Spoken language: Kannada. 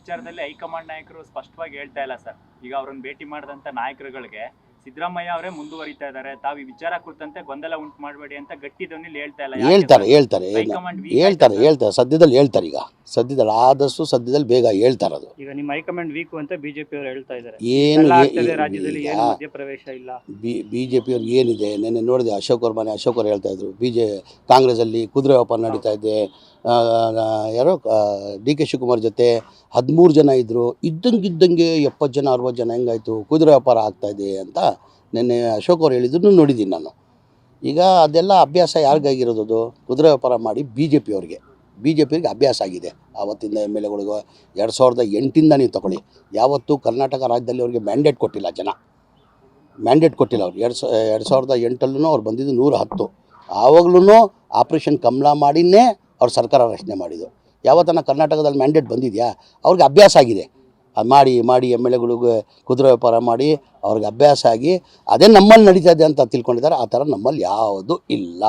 ವಿಚಾರದಲ್ಲಿ ಹೈಕಮಾಂಡ್ ನಾಯಕರು ಸ್ಪಷ್ಟವಾಗಿ ಹೇಳ್ತಾ ಇಲ್ಲ ಸರ್. ಈಗ ಅವ್ರನ್ನ ಭೇಟಿ ಮಾಡಿದಂತ ನಾಯಕರುಗಳಿಗೆ ಸಿದ್ದರಾಮಯ್ಯ ಅವರೇ ಮುಂದುವರಿತಾ ಇದ್ದಾರೆ. ತಾವು ಈ ವಿಚಾರ ಕುರಿತಂತೆ ಗೊಂದಲ ಉಂಟು ಮಾಡಬೇಡಿ ಅಂತ ಗಟ್ಟಿ ಧ್ವನಿಲಿ ಹೇಳ್ತಾ ಇಲ್ಲ. ಹೇಳ್ತಾರೆ ಹೇಳ್ತಾರೆ ಹೈಕಮಾಂಡ್ ಹೇಳ್ತಾರೆ ಹೇಳ್ತಾರೆ ಸದ್ಯದಲ್ಲಿ ಹೇಳ್ತಾರೆ ಈಗ. ಸದ್ಯದಲ್ಲಿ ಆದಷ್ಟು ಸದ್ಯದಲ್ಲಿ ಬೇಗ ಹೇಳ್ತಾರೆ ಅದು. ಈಗ ನಿಮ್ಮ ಹೈಕಮಾಂಡ್ ವೀಕ್ ಅಂತ ಬಿಜೆಪಿ ಅವರು ಹೇಳ್ತಾ ಇದ್ದಾರೆ. ಏನು ರಾಜ್ಯದಲ್ಲಿ ಏನು ಮಧ್ಯಪ್ರವೇಶ ಇಲ್ಲ. ಬಿ ಜೆ ಏನಿದೆ? ನೆನ್ನೆ ನೋಡಿದೆ ಅಶೋಕ್ ಅವ್ರ ಮನೆ ಅಶೋಕ್ ಅವ್ರು ಹೇಳ್ತಾ ಇದ್ರು. ಬಿ ಜೆ ಕಾಂಗ್ರೆಸ್ಸಲ್ಲಿ ಕುದುರೆ ವ್ಯಾಪಾರ ನಡೀತಾ ಇದೆ. ಯಾರೋ ಡಿ ಕೆ ಶಿವಕುಮಾರ್ ಜೊತೆ ಹದಿಮೂರು ಜನ ಇದ್ದರು ಇದ್ದಂಗಿದ್ದಂಗೆ ಎಪ್ಪತ್ತು ಜನ ಅರವತ್ತು ಜನ ಹೆಂಗಾಯಿತು? ಕುದುರೆ ವ್ಯಾಪಾರ ಆಗ್ತಾ ಇದೆ ಅಂತ ನಿನ್ನೆ ಅಶೋಕ್ ಅವ್ರು ಹೇಳಿದ್ರು ನೋಡಿದ್ದೀನಿ ನಾನು. ಈಗ ಅದೆಲ್ಲ ಅಭ್ಯಾಸ ಯಾರಿಗಾಗಿರೋದು ಕುದುರೆ ವ್ಯಾಪಾರ ಮಾಡಿ ಬಿ ಜೆ ಪಿಯವ್ರಿಗೆ ಬಿ ಜೆ ಪಿಗೆ ಅಭ್ಯಾಸ ಆಗಿದೆ. ಆವತ್ತಿಂದ ಎಂ ಎಲ್ ಎಗಳಿಗೂ ಎರಡು ಸಾವಿರದ ಎಂಟಿಂದ ನೀವು ತಗೊಳ್ಳಿ. ಯಾವತ್ತೂ ಕರ್ನಾಟಕ ರಾಜ್ಯದಲ್ಲಿ ಅವ್ರಿಗೆ ಮ್ಯಾಂಡೇಟ್ ಕೊಟ್ಟಿಲ್ಲ ಜನ. ಮ್ಯಾಂಡೇಟ್ ಕೊಟ್ಟಿಲ್ಲ ಅವ್ರು. ಎರಡು ಸಾ, ಎರಡು ಸಾವಿರದ ಎಂಟಲ್ಲೂ ಅವ್ರು ಬಂದಿದ್ದು ನೂರ ಹತ್ತು. ಆವಾಗಲೂ ಆಪ್ರೇಷನ್ ಕಮಲ ಮಾಡಿನೇ ಅವ್ರು ಸರ್ಕಾರ ರಚನೆ ಮಾಡಿದ್ದು. ಯಾವತ್ತನ ಕರ್ನಾಟಕದಲ್ಲಿ ಮ್ಯಾಂಡೇಟ್ ಬಂದಿದೆಯಾ? ಅವ್ರಿಗೆ ಅಭ್ಯಾಸ ಆಗಿದೆ. ಮಾಡಿ ಮಾಡಿ ಎಂ ಎಲ್ ಎಗಳಿಗೆ ಕುದುರೆ ವ್ಯಾಪಾರ ಮಾಡಿ ಅವ್ರಿಗೆ ಅಭ್ಯಾಸ ಆಗಿ, ಅದೇ ನಮ್ಮಲ್ಲಿ ನಡೀತಾ ಇದೆ ಅಂತ ತಿಳ್ಕೊಂಡಿದ್ದಾರೆ. ಆ ಥರ ನಮ್ಮಲ್ಲಿ ಯಾವುದು ಇಲ್ಲ.